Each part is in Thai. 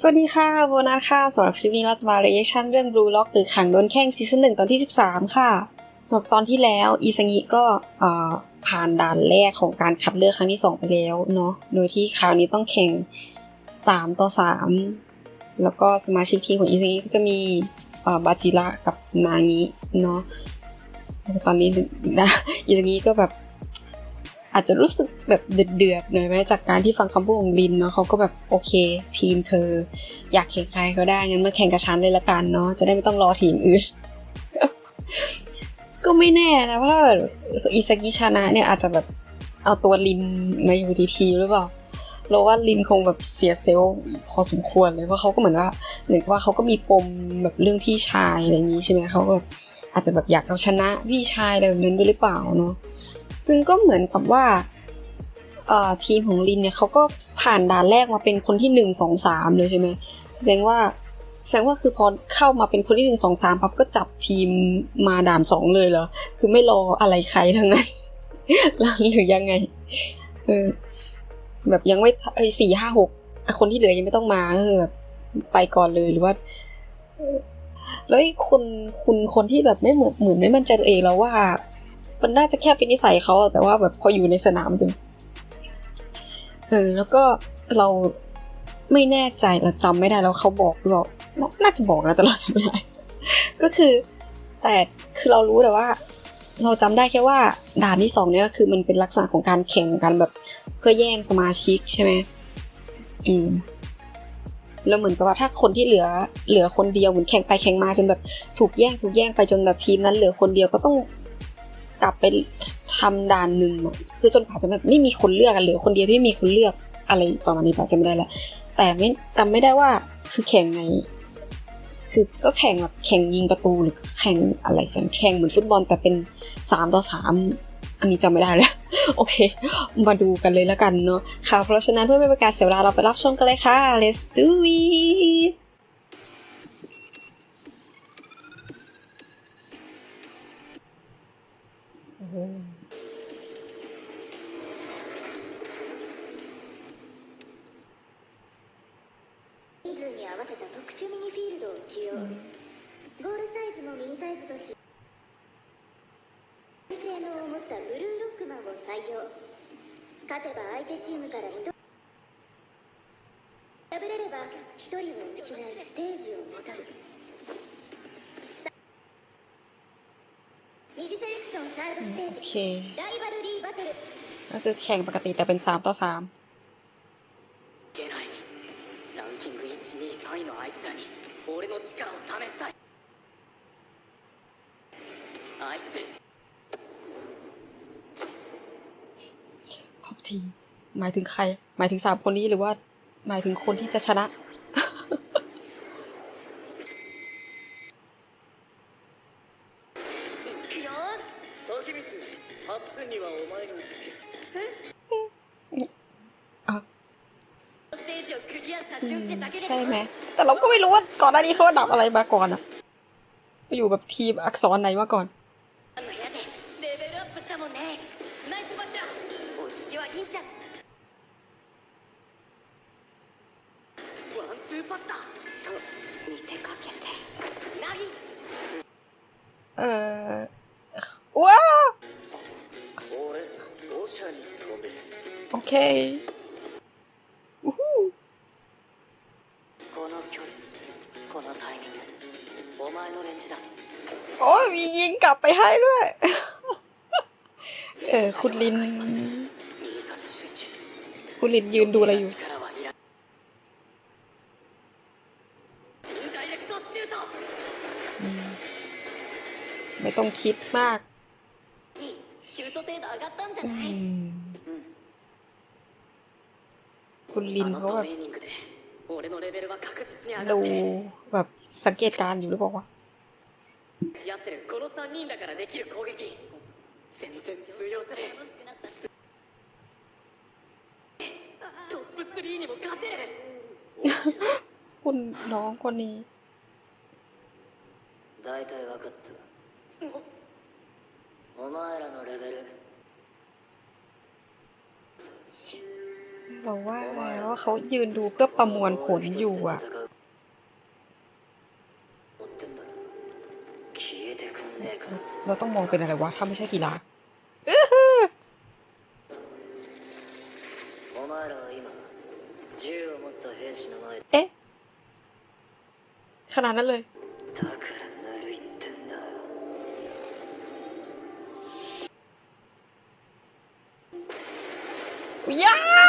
สวัสดีค่ะโบนัสค่ะสำหรับคลิปนี้เราจะมา reaction เรื่อง Blue Lock หรือขังโดนแข้งซีซั่นหนึ่งตอนที่ 13 ค่ะสำหรับตอนที่แล้วอีซังิก็ผ่านด่านแรกของการคัดเลือกครั้งที่ 2 ไปแล้วเนาะโดยที่คราวนี้ต้องแข่ง 3 ต่อ 3 แล้วก็สมาชิกทีมของอีซังิก็จะมีบาจิระกับนางิเนาะแล้วตอนนี้นะอีซังิก็แบบ อาจจะรู้สึกแบบเดือดๆหน่อยไหมจากการที่ฟังคำพูดของลินเนาะเขาก็แบบโอเค ทีมเธอ อยากแข่งใครก็ได้งั้นมาแข่งกับฉันเลยละกันเนาะจะได้ไม่ต้องรอทีมอื่นก็ไม่แน่นะว่าอิซากิชนะเนี่ยอาจจะแบบเอาตัวลินมาอยู่ทีทีหรือเปล่าเราว่าลินคงแบบเสียเซลล์พอสมควรเลยเพราะเขาก็เหมือนว่าเหมือนว่าเขาก็มีปมแบบเรื่องพี่ชายอะไรอย่างนี้ใช่ไหมเขาก็แบบอาจจะแบบอยากเอาชนะพี่ชายอะไรแบบนั้นด้วยหรือเปล่าเนาะ ซึ่งก็เหมือนกับว่าทีมของลินเนี่ยเขาก็ผ่านด่านแรกมาเป็นคนที่หนึ่งสองสามเลยใช่ไหมแสดงว่าแสดงว่าคือพอเข้ามาเป็นคนที่หนึ่งสองสามปั๊บก็จับทีมมาด่านสองเลยเหรอคือไม่รออะไรใครทั้งนั้นหรือยังไงเออแบบยังไม่เอ้สี่ห้าหกคนที่เหลือยังไม่ต้องมาเออแบบไปก่อนเลยหรือว่าแล้วไอ้คนคุณคนที่แบบไม่เหมือนเหมือนไม่มั่นใจตัวเองแล้วว่า มันน่าจะแค่เป็นนิสัยเขาแต่ว่าแบบพออยู่ในสนามจะเออ แล้วก็เราไม่แน่ใจเราจำไม่ได้แล้วเขาบอกหรือเปล่าน,น่าจะบอกนะแต่เราจำไม่ได้ ก็คือ แต่คือเรารู้แต่ว่า เราจำได้แค่ว่าด่านที่สองเนี่ยคือมันเป็นลักษณะของการแข่งกันแบบ เพื่อแย่งสมาชิกใช่ไหมอืมแล้วเหมือนกับว่าถ้าคนที่เหลือเหลือคนเดียวเหมือนแข่งไปแข่งมาจนแบบถูกแย่งถูกแย่งไปจนแบบทีมนั้นเหลือคนเดียวก็ต้อง กลับไปทำด่านหนึ่งอะคือจนกว่าจะแบบไม่มีคนเลือกกันเหลือคนเดียวที่ไม่มีคนเลือกอะไรประมาณนี้ปะจำไม่ได้แล้วแต่ไม่จำไม่ได้ว่าคือแข่งไง คือก็แข่งแบบแข่งยิงประตูหรือแข่งอะไรกันแข่งเหมือนฟุตบอลแต่เป็นสามต่อสามอันนี้จำไม่ได้แล้ว โอเค มาดูกันเลยแล้วกันเนาะค่ะเพราะฉะนั้นเพื่อไม่เป็นการเสียเวลาเราไปรับชมกันเลยค่ะ let's do it 人数に合わせた特殊ミニフィールドを使用、ゴールサイズもミニサイズとし性能を持ったブルーロックマンを採用勝てば相手チームから1人敗れれば1人を失いステージを戻る โอเค ก็คือแข่งปกติแต่เป็นสามต่อสามทบที หมายถึงใคร หมายถึงสามคนนี้หรือว่า หมายถึงคนที่จะชนะ 時光ハッツンにはお前につあけステージをクリアした順ってだけで ใช่ไหม แต่เราก็ไม่รู้ว่าก่อนหน้านี้เขาดับอะไรมาก่อนอะไปอยู่แบบทีมอักษรไหนมาก่อน ออ คุณลิน คุณลินยืนดูอะไรอยู่ ไม่ต้องคิดมากคุณลินเขาแบบดูแบบสังเกตการอยู่หรือเปล่าวะ 全然通用するトップ3にも勝てる คุณน้องคนนี้ 大体分かったお前らのレベル เราว่าว่าเขายืนดูเพื่อประมวลผลอยู่อ่ะ เราต้องมองเป็นอะไรวะ ถ้าไม่ใช่กีฬาเอ๊ะ ขนาดนั้นเลย ยา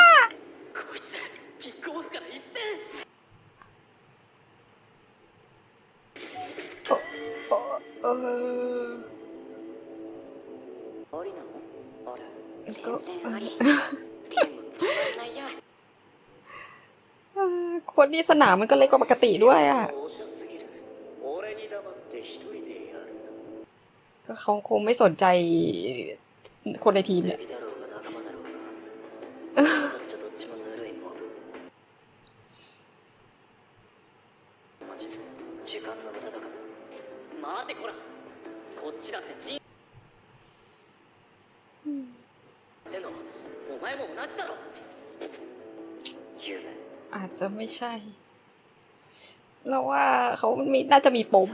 นี่สนามมันก็เล็กกว่าปกติด้วยอะ่ะ ก็เขาคงไม่สนใจคนในทีมเนี่ย ใช่ เราว่าเขามีน่าจะมีปม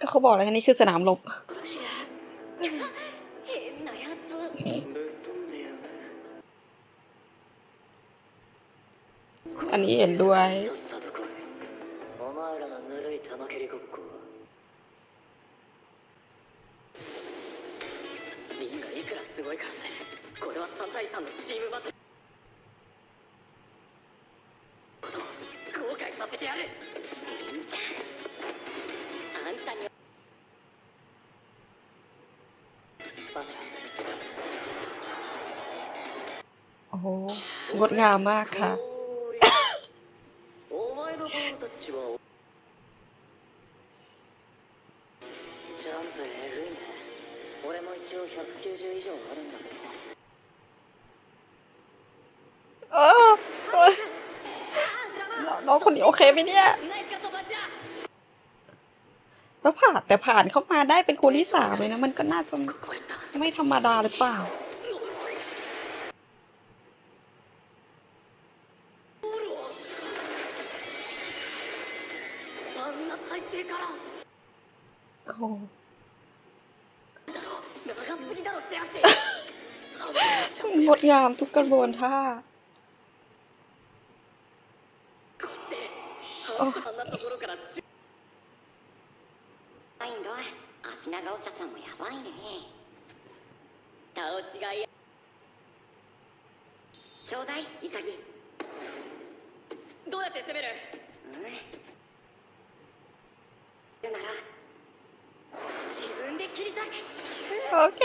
ก็เขาบอกแล้วนี่คือสนามลบอันนี้เห็นด้วย これは3対3のチームバトルことを後悔させてやるリンちゃんあんたにばあちゃん โอ้โหงดงามมากค่ะ お前のボールタッチはジャンプえぐいね俺も一応190以上あるんだけど โอเคไหมเนี่ย แล้วผ่านแต่ผ่านเข้ามาได้เป็นคนที่สามเลยนะ มันก็น่าจะไม่ธรรมดาหรือเปล่า โอ้มดงามทุกกระบวนท่า おそんなところからや足長おささんもやばいねいちょうだいどうやって攻めるうんなら自分で切りオッケ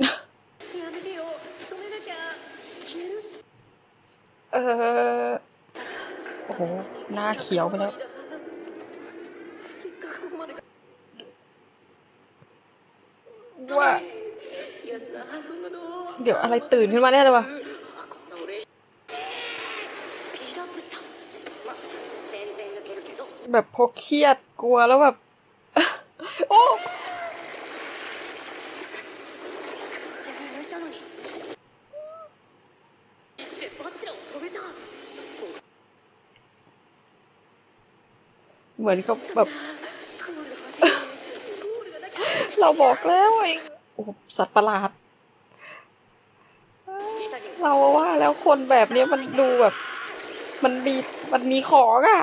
ーやめてよ止めなきゃ消える ออ โอ้โห หน้าเขียวไปแล้ว ว่า เดี๋ยวอะไรตื่นขึ้นมาแน่เลยวะแบบพกเครียดกลัวแล้วแบบ เหมือนกับแบบ เราบอกแล้วไอ้โอ้สัตว์ประหลาด เราว่าแล้วคนแบบนี้มันดูแบบ มันมีมันมีของอะ่ะ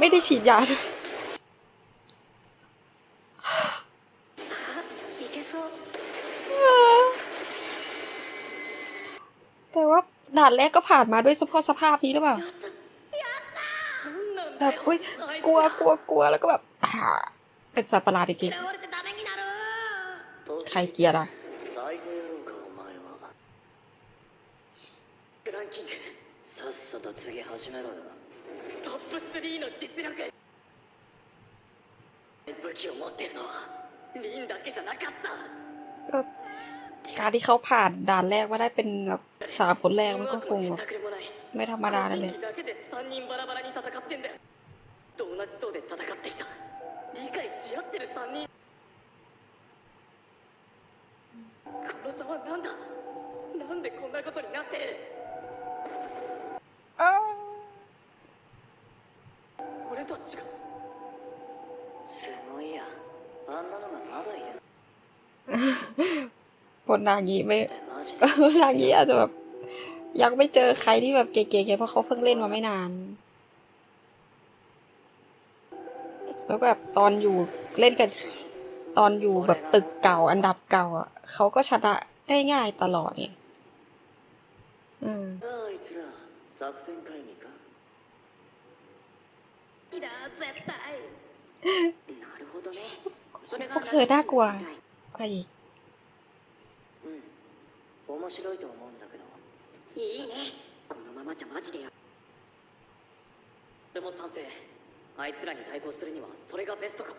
ไม่ได้ฉีดยาด้ว ด่านแรกก็ผ่านมาด้วยเฉพาะสภาพนี้หรือเปล่า なん แบ だ บ よ อุ้ยกลัวกลัวกลัวแล้วก็แบบอ่าเป็นสัตว์ประหลาดจริง 嫌われてダメになるๆใครเกลียดอ่ะ 最後やろうかお前はランキングさっさと次始めろよトップ3の実力武器を持ってるのは リンだけじゃなかった ก็การที่เขาผ่านด่านแรกมาได้เป็นแบบ สามคนแรงมันก็คงแบไม่ธรรมดาเลยเออคนนางีไม่ นางงีอาจจะแบบ ยังไม่เจอใครที่แบบเก๋ๆไงเพราะเขาเพิ่งเล่นมาไม่นาน แล้วก็แบบตอนอยู่เล่นกัน ตอนอยู่แบบตึกเก่าอันดับเก่าอ่ะเขาก็ชนะได้ง่ายตลอดไงอืม あいつら作戦会議かいだ絶対なるほどねそれ พวกเธอน่ากลัวกว่าอีก うん面白いと思うんだけど いいねこのままじゃマジでや俺も賛成あいつらに対抗するにはそれがベストかも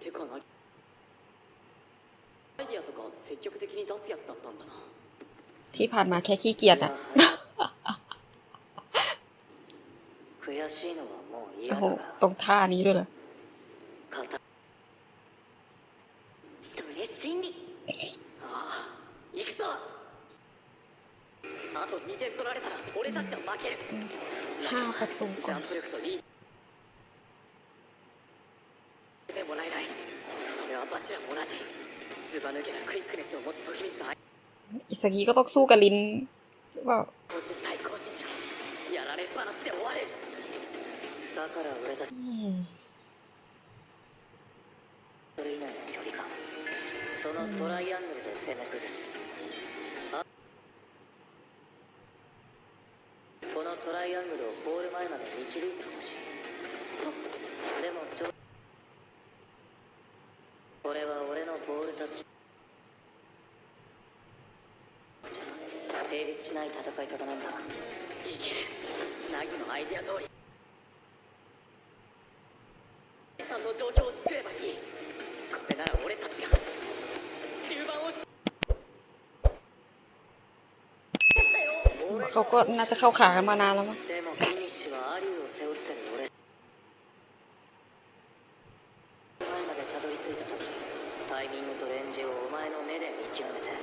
てかなアイディアとか積極的に出すやつだったんだな ที่ผ่านมาแค่ขี้เกียจอ่ะ 悔しいのはもう โอ้ 嫌 โห だから ตรงท่านี้ด้วยเหรอ สกีก็ต้องสู้กับลินหรือเปล่า 個人対個人じゃやられっぱなしで終わるだから俺たち อืม それ以内の距離感そのトライアングルで攻め崩すあこのトライアングルをポール前まで導いてほしい ない戦い方なんだいけるナギのアイデア通りさんの状況を作ればいいこれなら俺たちが中盤をし เขาก็น่าจะเข้าขากันมานานแล้วมั้ง でもフィニッシュはアリューを背負ってる俺前までたどり着いた時タイミングとレンジをお前の目で見極めて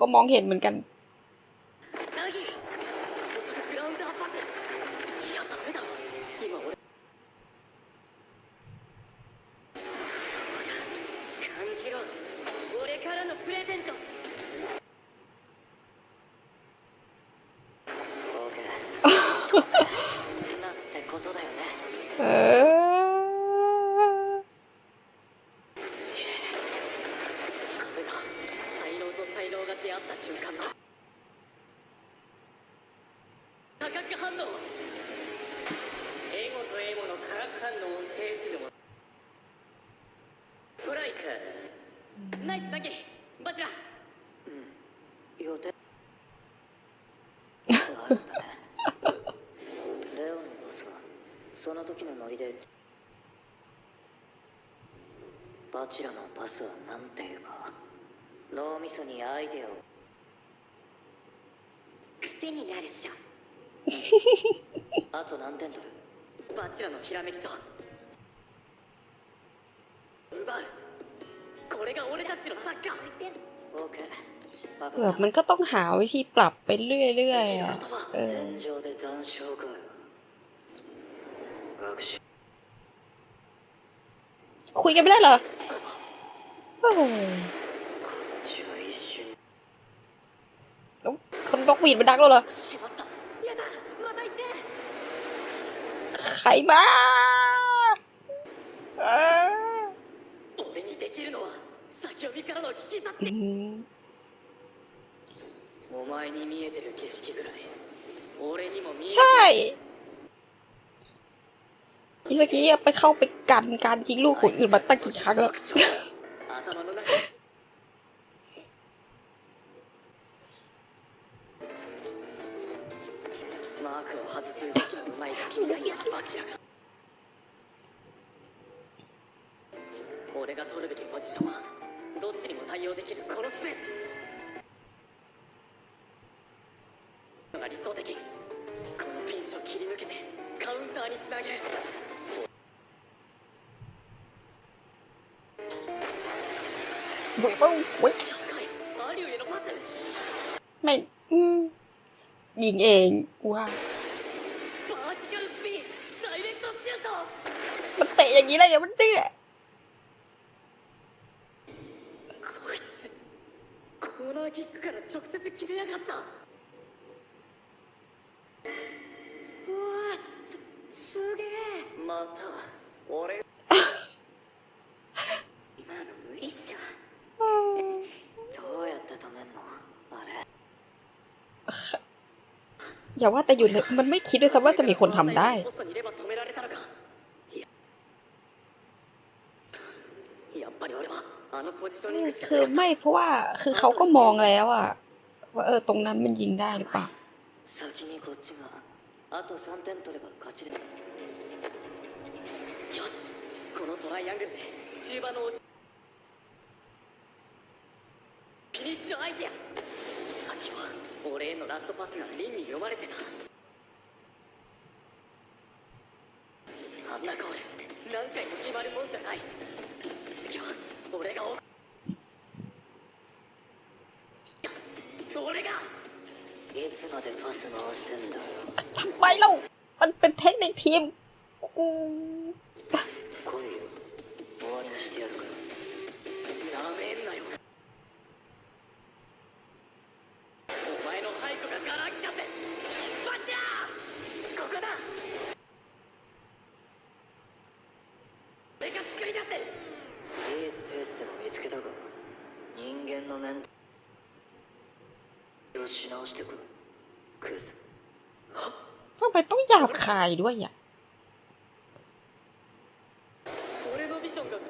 ก็มองเห็นเหมือนกัน った瞬間の。化学反応エゴとエゴの化学反応を制するものストライクナイスだけバチラうん。予定あるん。だねレオのパスはその時のノリで。バチラのパスはなんていうか。脳みそにアイデアを癖になるじゃんあと何点だバチラのひらめきと奪うこれが俺たちのサッカーเผื่อมันก็ต้องหาวิธีปรับไปเรื่อยๆอคุยกันไม่ได้เหรอ นกหวีดมันดักแล้วเหรอใครมาใช่อิสกี้ไปเข้าไปกันการยิงลูกคนอื่นมาตั้งกี่ครั้งแล้ว 外す動きのうまい君がいたバチラが俺が取るべきポジションはどっちにも対応できるこのスペースが理想的このピンチを切り抜けてカウンターにつなげる เว้ยเว้ยเว้ย アリューへのパス ไม่อืมยิงเองกูว่า อย่างนี้ได้ยังมันเตี้ย こいつコーナーキックから直接決めやがったうわすすげえまた俺今の無理っしょどうやって止めんのあれ อย่าว่าแต่อยู่เลยมันไม่คิดด้วยซ้ำว่าจะมีคนทำได้ คือไม่เพราะว่าคือเขาก็มองแล้วอะว่าเออตรงนั้นมันยิงได้หรือเปล่า 先にこっちがあと3点取れば勝ちでよしこのトライアングルで中盤の押しフィニッシュアイデアさっきは俺へのラストパスがリンに読まれてたあんなゴール何回も決まるもんじゃない次は 俺がお俺がいつまでパス回してんだよ ทำไมเล่ามันเป็นเทคนิคทีมกู 来 ทำไมต้องหยาบคายด้วยอ่ะ 俺のビジョンがうん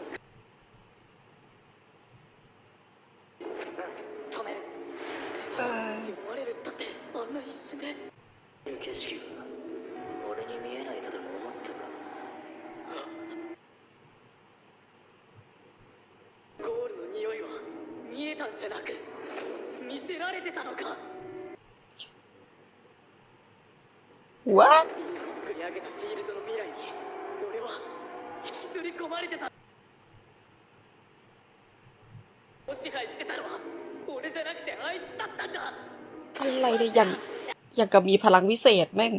止める เออ 読まれるったってあんな一瞬で景色が俺に見えないとでも思ったかゴールの匂いは見えたんじゃなく見せられてたのか what 作り上げたフィールドの未来に俺は引きずり込まれてたを支配してたのは俺じゃなくてあいつだったんだ อะไรเนี่ยอย่างอย่างกับมีพลังวิเศษแม่ง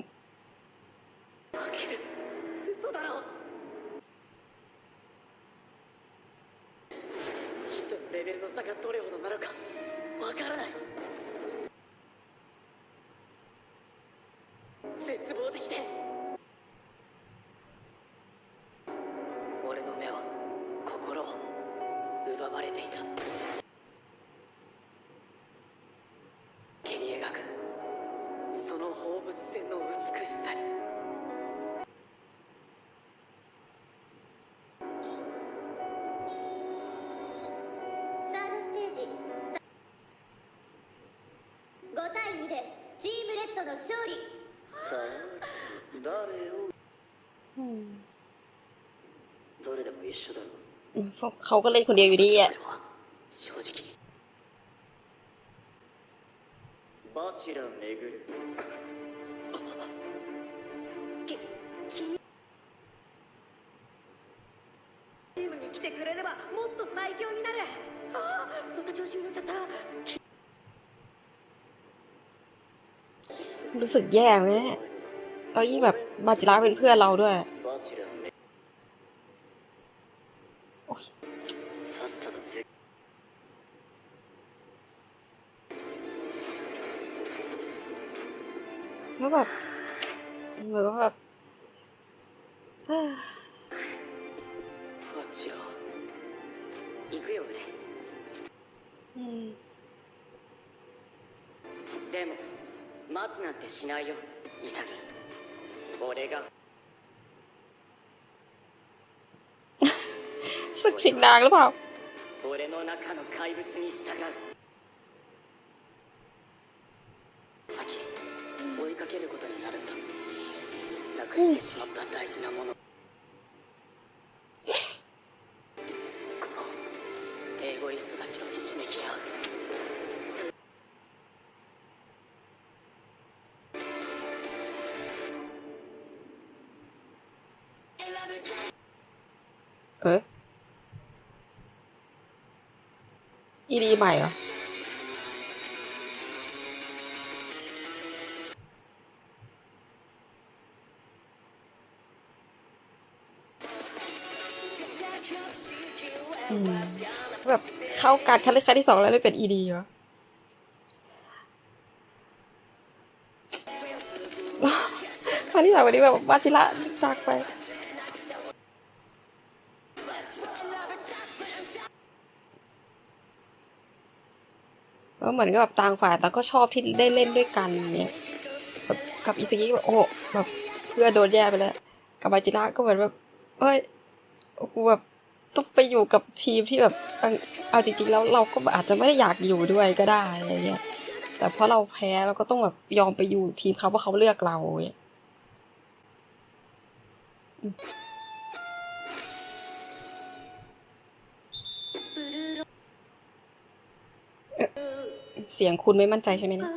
เขาก็เล่นคนเดียวอยู่ดีอะรู้สึกแย่เลยเนี่ยแล้วยิ่งแบบบาจิระเป็นเพื่อนเราด้วย แล้วแบบเหมือนกับแบบเอ้อ バチラ行くよ俺 อืม でも待つなんてしないよ潔俺が ศึกชิงนางหรือเปล่า 俺の中の怪物に従う อีดีใหม่เหรอ อืม แบบเข้าการคัดเลือกครั้งที่สองแล้วได้เป็นอีดีเหรอวันที่สามวันนี้แบบวาจิระจากไป ก็เหมือนกับแบบต่างฝ่ายแต่ก็ชอบที่ได้เล่นด้วยกันเนี่ยแบบกับอิซากิแบบโอ้แบบเพื่อโดนแย่ไปแล้ว กับบาจิระก็เหมือนแบบเอ้ยกูแบบต้องไปอยู่กับทีมที่แบบเอาเอาจริงๆแล้วเราก็อาจจะไม่ได้อยากอยู่ด้วยก็ได้อะไรเงี้ยแต่เพราะเราแพ้เราก็ต้องแบบยอมไปอยู่ทีมเขาเพราะเขาเลือกเราเนี่ย เสียงคุณไม่มั่นใจใช่ไหมเนี่ย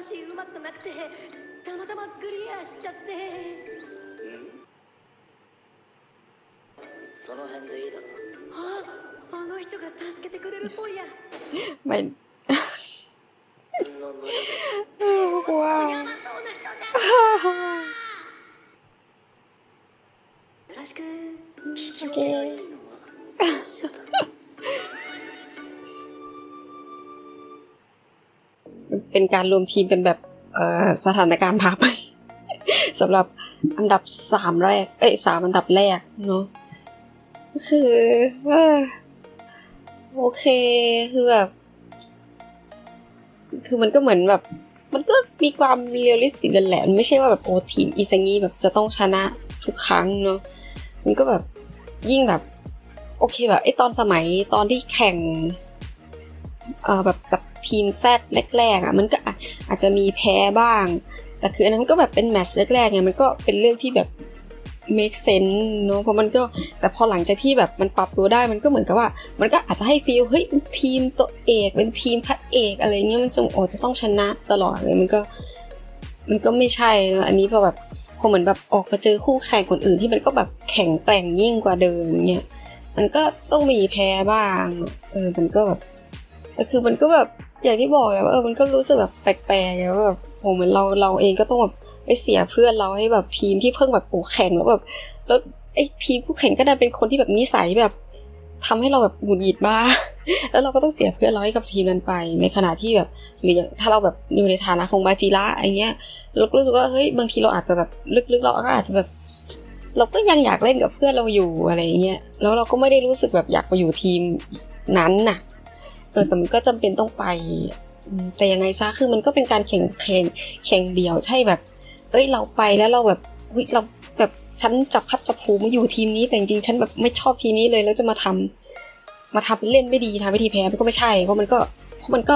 あんましうまくなくてたまたまクリアしちゃって。その辺でいいだろああの人が助けてくれるっぽいや ไเป็นการรวมทีมกันแบบสถานการณ์พาไปสำหรับอันดับสามแรก เอ้ยสามอันดับแรกเนาะก็คือเออโอเคคือแบบ คือมันก็เหมือนแบบ มันก็มีความเรียลลิสติกกันแหละ มันไม่ใช่ว่าแบบโอ้ทีมอีซังีแบบจะต้องชนะทุกครั้งเนาะมันก็แบบยิ่งแบบ โอเคแบบไอ้ตอนสมัยตอนที่แข่งเอ่อแบบกับ ทีมแซดแรกๆอะมันก็อาจจะมีแพ้บ้าง แต่คืออันนั้นก็แบบเป็นแมตช์แรกๆไงมันก็เป็นเรื่องที่แบบ make sense เนอะเพราะมันก็แต่พอหลังจากที่แบบมันปรับตัวได้มันก็เหมือนกับว่า มันก็อาจจะให้ฟีลเฮ้ยทีมตัวเอกเป็นทีมพระเอกอะไรเงี้ยมันจะโอจะต้องชนะตลอดเลยมันก็มันก็ไม่ใช่นะอันนี้พอแบบพอเหมือนแบบออกมาเจอคู่แข่งคนอื่นที่มันก็แบบแข่งแกร่งยิ่งกว่าเดิมเนี่ยมันก็ต้องมีแพ้บ้าง เออ มันก็แบบแต่คือมันก็แบบ อย่างที่บอกแหละว่าเออมันก็รู้สึกแบบแปลกๆไงว่าแบบโหเหมือนเราเราเองก็ต้องแบบไอ้เสียเพื่อนเราให้แบบทีมที่เพิ่งแบบโอ้แข่งแล้วแบบแล้วไอ้ทีมคู่แข่งก็ดันเป็นคนที่แบบนิสัยแบบทำให้เราแบบหงุดหงิดมาแล้วเราก็ต้องเสียเพื่อนเราให้กับทีมนั้นไป ในขณะที่แบบหรืออย่างถ้าเราแบบอยู่ในฐานะของบาจิระอะไรเงี้ยเราก็รู้สึกว่าเฮ้ยบางทีเราอาจจะแบบลึกๆ เราก็อาจจะแบบ เราก็ยังอยากเล่นกับเพื่อนเราอยู่อะไรเงี้ยแล้วเราก็ไม่ได้รู้สึกแบบอยากไปอยู่ทีมนั้นน่ะ เออแต่มันก็จำเป็นต้องไป แต่ยังไงซะคือมันก็เป็นการแข่งแข่งแข่งเดียวใช่แบบ เอ้ยเราไปแล้วเราแบบเฮ้ยเราแบบฉันจับพัดจับผูมาอยู่ทีมนี้แต่จริงๆฉันแบบไม่ชอบทีมนี้เลยแล้วจะมาทำมาทำเล่นไม่ดีทำไม่ดีแพ้มันก็ไม่ใช่เพราะมันก็เพราะมันก็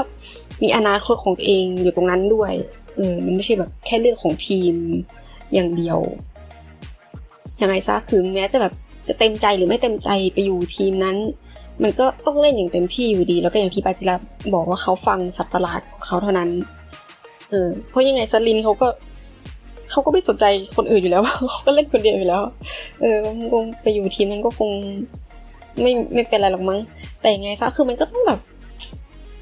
มีอนาคตของตัวเองอยู่ตรงนั้นด้วยเออมันไม่ใช่แบบแค่เรื่องของทีมอย่างเดียวยังไงซะคือแม้จะแบบจะเต็มใจหรือไม่เต็มใจไปอยู่ทีมนั้น มันก็ต้องเล่นอย่างเต็มที่อยู่ดี แล้วก็อย่างที่ปาจิระบอกว่าเขาฟังสัตว์ประหลาดของเขาเท่านั้น เออ เพราะยังไงสลินเขาก็เขาก็ไม่สนใจคนอื่นอยู่แล้วเขาก็เล่นคนเดียวอยู่แล้ว เออคงไปอยู่ทีมนั้นก็คงไม่ไม่เป็นไรหรอกมั้ง แต่ยังไงซะคือมันก็ต้องแบบ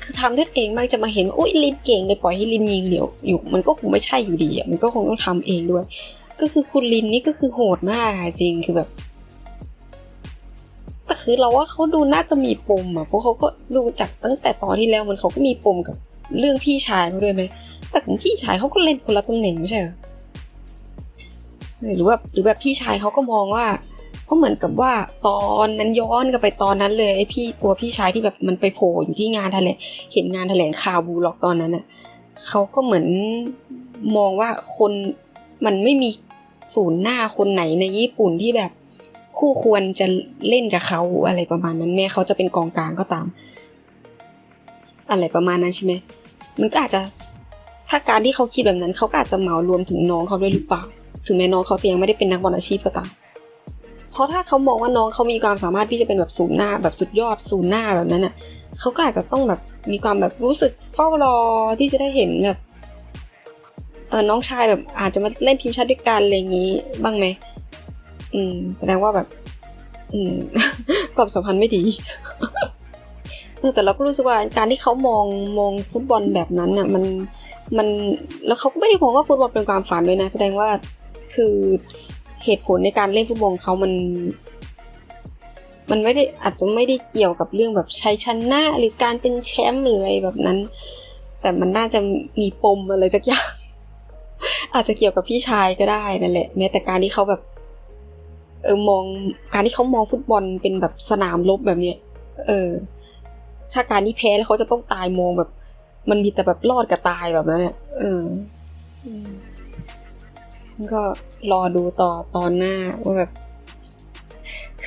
คือทำด้วยเองบ้างจะมาเห็นว่าอุ้ยลินเก่งเลยปล่อยให้ลินยิงเดี๋ยวอยู่ มันก็คงไม่ใช่อยู่ดีอะมันก็คงต้องทำเองด้วย ก็คือคุณลินนี่ก็คือโหดมากจริงคือแบบ คือเราว่าเขาดูน่าจะมีปมอะเพราะเขาก็ดูจากตั้งแต่ตอนที่แล้วมันเขาก็มีปมกับเรื่องพี่ชายเขาด้วยไหมแต่ของพี่ชายเขาก็เล่นคนละตำแหน่งไม่ใช่หรือหรือว่าหรือแบบพี่ชายเขาก็มองว่าเพราะเหมือนกับว่าตอนนั้นย้อนกลับไปตอนนั้นเลยไอ้พี่ตัวพี่ชายที่แบบมันไปโผล่อยู่ที่งานแถลงเห็นงานแถลงข่าวบูล็อกตอนนั้นอะเขาก็เหมือนมองว่าคนมันไม่มีศูนย์หน้าคนไหนในญี่ปุ่นที่แบบ คู่ควรจะเล่นกับเขาอะไรประมาณนั้นแม้เขาจะเป็นกองกลางก็ตาม อะไรประมาณนั้นใช่ไหมมันก็อาจจะถ้าการที่เขาคิดแบบนั้นเขาก็อาจจะเหมารวมถึงน้องเขาด้วยหรือเปล่า ถึงแม้น้องเขาจะยังไม่ได้เป็นนักบอลอาชีพก็ตามเพราะถ้าเขามองว่าน้องเขามีความสามารถที่จะเป็นแบบศูนย์หน้าแบบสุดยอดศูนย์หน้าแบบนั้นอะเขาก็อาจจะต้องแบบมีความแบบรู้สึกเฝ้ารอที่จะได้เห็นแบบเออน้องชายแบบอาจจะมาเล่นทีมชาติด้วยกันอะไรอย่างนี้บ้างไหม อืมแสดงว่าแบบ อืมความสัมพันธ์ไม่ดีเออแต่เราก็รู้สึกว่าการที่เขามองมองฟุตบอลแบบนั้นน่ะ มันมันแล้วเขาก็ไม่ได้มองว่าฟุตบอลเป็นความฝันด้วยนะ แสดงว่าคือเหตุผลในการเล่นฟุตบอลเขามัน มันไม่ได้อาจจะไม่ได้เกี่ยวกับเรื่องแบบชัยชนะหรือการเป็นแชมป์หรืออะไรแบบนั้น แต่มันน่าจะมีปมอะไรสักอย่างอาจจะเกี่ยวกับพี่ชายก็ได้นั่นแหละแม้แต่การที่เขาแบบ เออมองการที่เขามองฟุตบอลเป็นแบบสนามรบแบบเนี้ย เออ ถ้าการที่แพ้แล้วเขาจะต้องตายมองแบบ มันมีแต่แบบรอดกับตายแบบนั้นเนี่ยเออก็รอดูต่อตอนหน้าว่าแบบ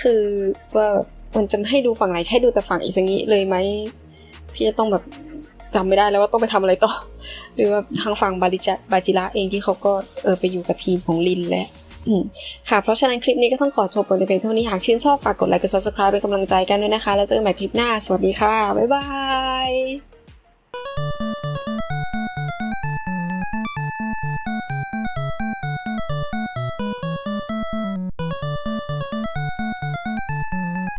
คือว่ามันจะให้ดูฝั่งไหนใช่ดูแต่ฝั่งอิซางิเลยไหมที่จะต้องแบบจำไม่ได้แล้วว่าต้องไปทำอะไรต่อ หรือว่าทางฝั่งบาริจบาจิระเองที่เขาก็เออไปอยู่กับทีมของลินแล้ว ค่ะ เพราะฉะนั้นคลิปนี้ก็ต้องขอจบกันในเพียงเท่านี้หากชื่นชอบฝากกดไลค์กด subscribe เป็นกำลังใจกันด้วยนะคะ แล้วเจอกันใหม่คลิปหน้า สวัสดีค่ะ บ๊ายบาย